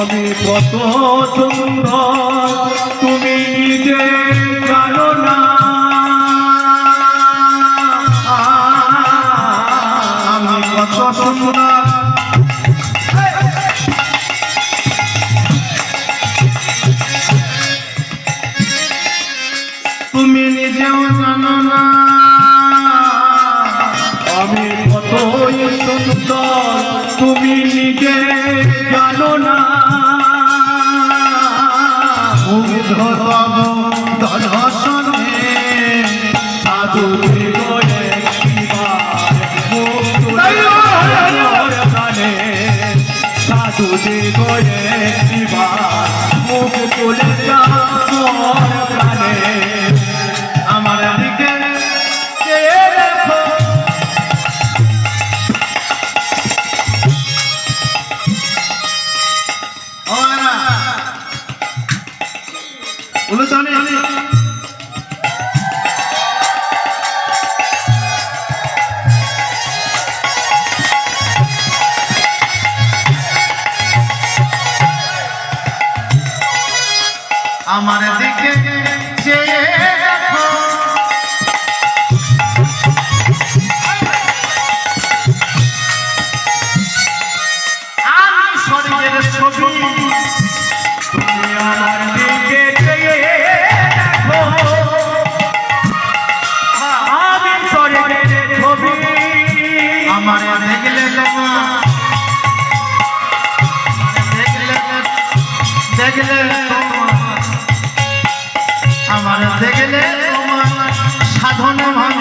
আমি কত সুন্দর তুমি নিজে জানো না আমি কত সুন্দর। তুমি নিজেও জানো না। আমি কতই সুন্দর, তুমি নিজে জানো না। মুগ্ধ তব দর্শনে সাধু সাধু হৃদয়ে একটিবার মুখ তুলে প্রাণে। আমার দিকে চেয়ে দেখো আমি স্বর্গের ছবি তুমি আমার দিকে আমার দেখলে তোমার দেখলে দেখলে আমার দেখলে তোমার সাধনা ভাবে